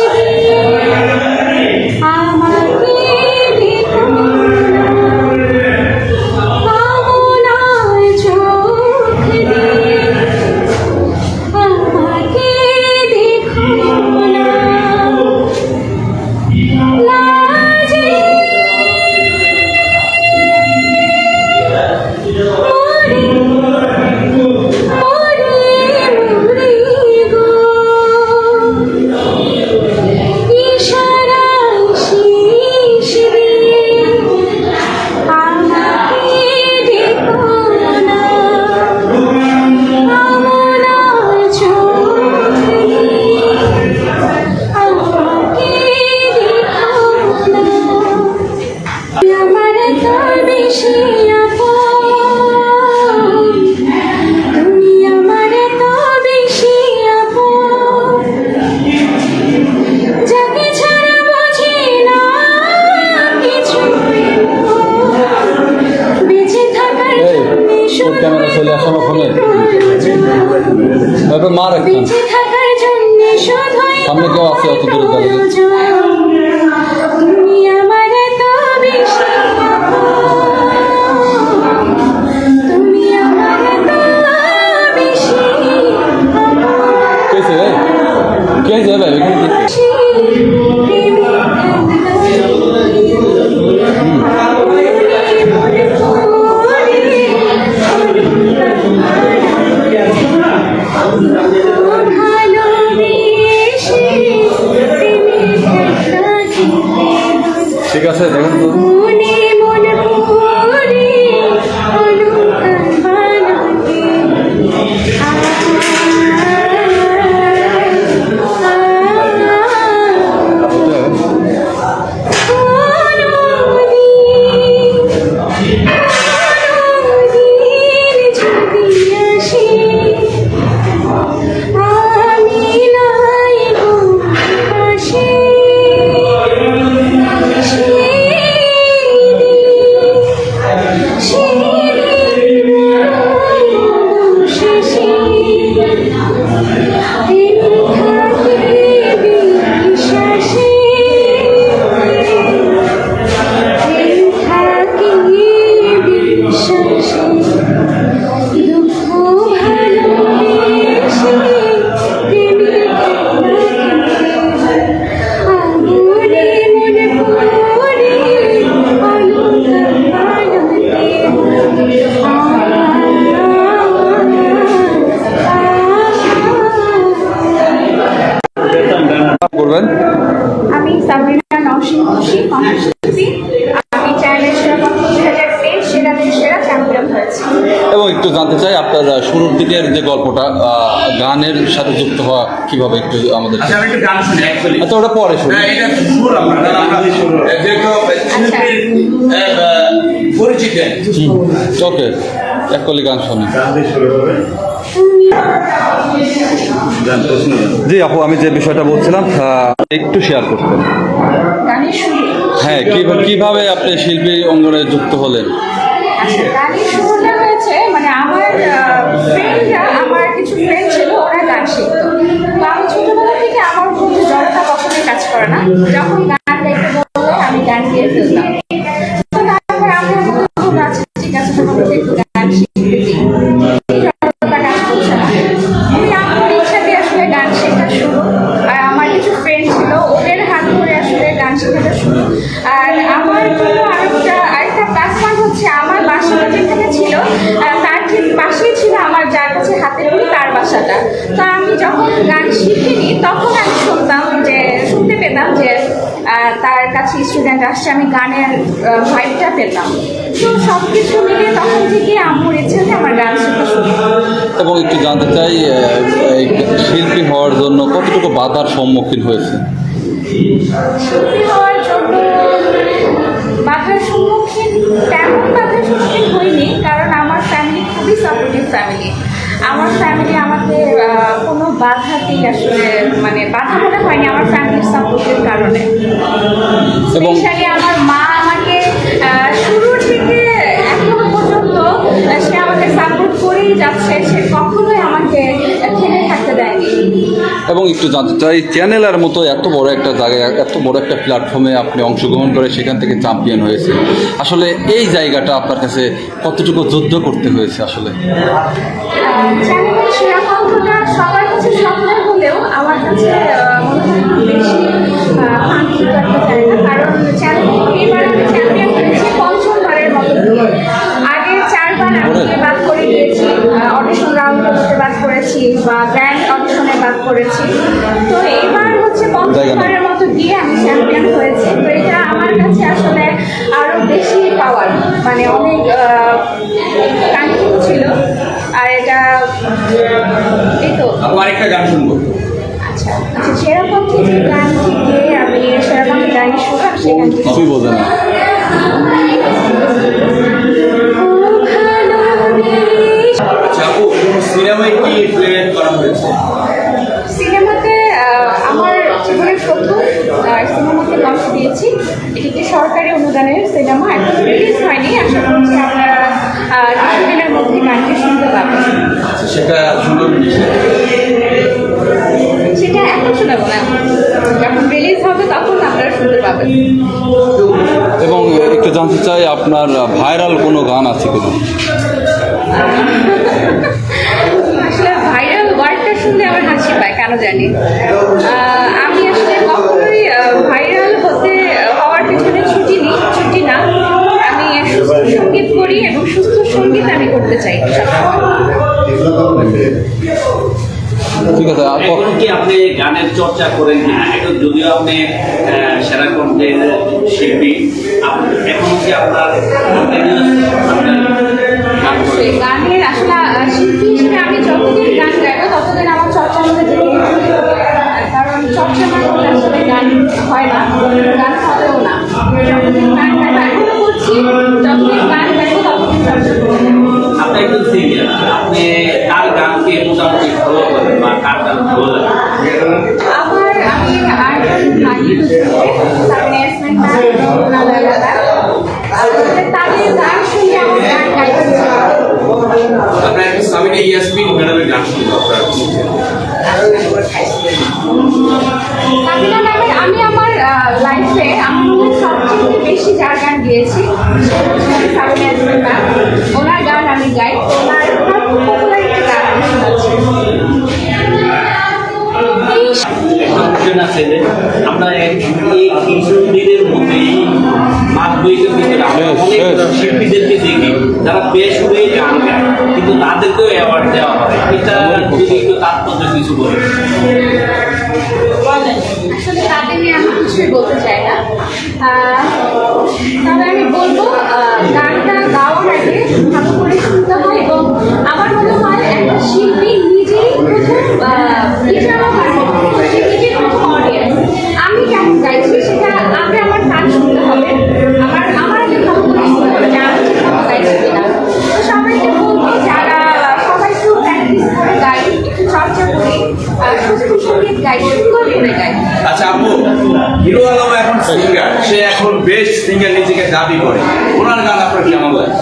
she আমার তো বেশি তুমি আমার তো বেশি যাকে ছাড়া বুঝি না কিছু বেঁচে থাকার এই, জন্যে তোর ক্যামেরা চলে আসো আমার তারপর মার একটা বেঁচে থাকার জন্য শুধুই সামনে কেউ আছে অত দূরে ভাই কে Yeah. আপনার শুরুর দিকের যে গল্পটা গানের সাথে যুক্ত হওয়া কীভাবে একটু আমাদের আচ্ছা আমি একটু গান শুনি অ্যাকচুয়ালি আচ্ছা ওটা পরে শুনি। হ্যাঁ পরিচিত। ওকে এক কলি গান শুনি। জি আপু আমি যে বিষয়টা বলছিলাম একটু শেয়ার করতেন শুরু হ্যাঁ কীভাবে কীভাবে আপনি শিল্পী অঙ্গনে যুক্ত হলেন? ফ্রেন্ডরা আমার কিছু ফ্রেন্ড ছিল, ওরা গান শিখতো। তো আমি ছোটবেলা থেকে আমার মধ্যে জড়তা কখনোই কাজ করে না। যখন গান গাইতে বললে, আমি গান গিয়ে ফেলতাম তো তারপর যখন গান শিখিনি তখন আমি শুনতাম যে শুনতে পেতাম যে তার কাছে স্টুডেন্ট আসছে আমি গানের ভাইবটা পেতাম। তো সব কিছু মিলে তখন থেকে আম্মুর ইচ্ছাতে আমার গান শেখা শুরু এবং একটু জানতে চাই শিল্পী হওয়ার জন্য কতটুকু বাধার সম্মুখীন হয়েছে? শিল্পী হওয়ার জন্য বাধার সম্মুখীন তেমন বাধার সম্মুখীন বাধাতেই আসলে মানে বাধা মনে হয়নি আমার ফ্যামিলির সাপোর্টের কারণে। এবং- স্পেশালি আমার মা আমাকে শুরুর থেকে এখনও পর্যন্ত সে আমাকে সাপোর্ট করেই যাচ্ছে সে কখনোই আমাকে থেমে থাকতে দেয়নি। এবং একটু জানতে চাই চ্যানেলের মতো এত বড় একটা জায়গায় এত বড় একটা প্ল্যাটফর্মে আপনি অংশগ্রহণ করে সেখান থেকে চ্যাম্পিয়ন হয়েছে আসলে এই জায়গাটা আপনার কাছে কতটুকু যুদ্ধ করতে হয়েছে আসলে? হচ্ছে মতো দিয়ে আমি চ্যাম্পিয়ন হয়েছি। তো এটা আমার কাছে আসলে আরও বেশি পাওয়ার মানে অনেক কাঙ্ক্ষিত ছিল। আর এটা এই তো। আরেকটা গান শুনব। আচ্ছা আচ্ছা সেরকম যে গানটি গিয়ে আমি সেরকম গান শুনলাম সেখান গানটি সরকারি অনুদানের সিনেমা এখন রিলিজ হয়নি। আশা করছি আপনারা কিছুদিনের মধ্যে গানটি শুনতে পাবেন আচ্ছা সেটা সেটা এখন শোনাবো না। যখন রিলিজ হবে তখন আপনারা শুনতে পাবেন। এবং একটু জানতে চাই আপনার ভাইরাল কোনো গান আছে কিনা? আসলে ভাইরাল ওয়ার্ডটা শুনলে আমার হাসি পায় কেন জানি। আমি আসলে কখনোই ভাইরাল এবং সুস্থ সংগীত আমি করতে চাই। ঠিক আছে আর ক- কি আপনি গানের চর্চা করেন এখন যদিও আপনি সেরা কণ্ঠের শিল্পী এখনও কি আপনার গানের আসলে শিল্পী হিসেবে আমি যতদিন গান গাইবো ততদিন আমার চর্চার মধ্যে কারণ চর্চা না করলে আসলে গান হয় না গান হবেও না। যতদিন গান গাইবো এখনও করছি যতদিন গান গাইবো ততদিন চর্চা করব আপনি একজন সিঙ্গার আপনি কার গানকে মোটামুটি ফলো করেন বা কার গান ভালো লাগে অনেক yes. শিল্পীদেরকে দেখি যারা বেশ হয়ে গান গায় কিন্তু তাদেরকেও অ্যাওয়ার্ড দেওয়া হয়। এটা যদি একটু তাৎপর্য কিছু বলে আসলে তাদের নিয়ে আমি কিছুই বলতে চাই না। তবে আমি বলব গানটা গাওয়ার আগে ভালো করে শুনতে হয় এবং আমার মনে হয় একটা শিল্পী নিজেই প্রথম সিঙ্গার সে এখন বেস্ট সিঙ্গার নিজেকে দাবি করে। ওনার গান আপনার কেমন লাগে?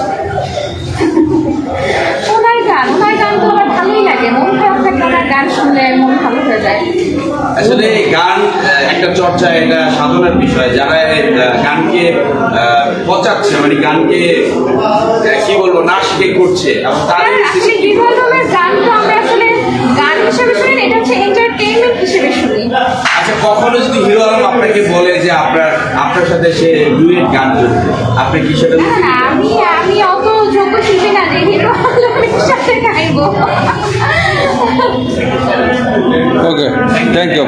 ওনার গান ওনার গান তো আমার ভালোই লাগে। মন খারাপ থাকলে ওনার গান শুনলে মন ভালো হয়ে যায়। আসলে গান একটা চর্চা এটা সাধনার বিষয়। যারা গানকে পচাচ্ছে মানে গানকে কি বলব না শিখে করছে গান তো আমরা আসলে গান হিসেবে শুনি এটা হচ্ছে এন্টারটেইনমেন্ট হিসেবে শুনি আচ্ছা কখনো যদি হিরো আলম আপনাকে বলে যে আপনার আপনার সাথে সে ডুয়েট গান করবে আপনি কি সেটা না না আমি আমি অত যোগ্য শিল্পী না যে হিরো আলমের সাথে গাইবো। Okay thank you